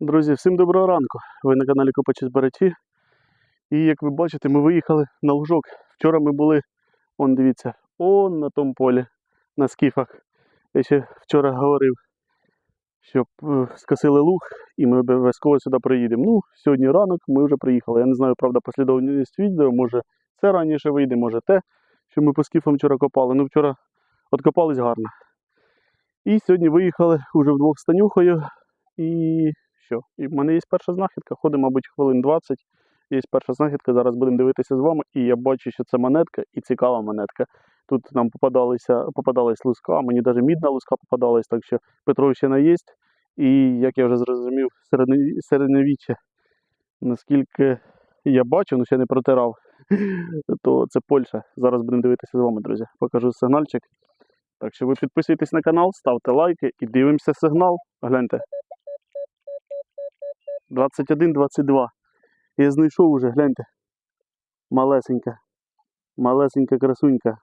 Друзі, всім доброго ранку. Ви на каналі Копачі Збирачі. І як ви бачите, ми виїхали на лужок. Вчора ми були, он дивіться, он на тому полі, на скіфах. Я ще вчора говорив, щоб е, скосили луг і ми обов'язково сюди приїдемо. Ну, сьогодні ранок ми вже приїхали. Я не знаю, правда, послідовність відео, може це раніше вийде, може те, що ми по скіфам вчора копали. Ну, вчора откопались гарно. І сьогодні виїхали уже вдвох з Танюхою. І що? І в мене є перша знахідка. Ходимо, мабуть, хвилин 20. Є перша знахідка. Зараз будемо дивитися з вами. І я бачу, що це монетка і цікава монетка. Тут нам попадалися, попадались луска, мені навіть мідна луска попадалась, так що Петровщина є. І як я вже зрозумів, середньові- середньовіччя, наскільки я бачу, ну ще не протирав, то це Польща. Зараз будемо дивитися з вами, друзі. Покажу сигнальчик. Так що ви підписуйтесь на канал, ставте лайки і дивимося сигнал. Гляньте. 21-22. Я знайшов уже, гляньте. Малесенька. Малесенька красунька.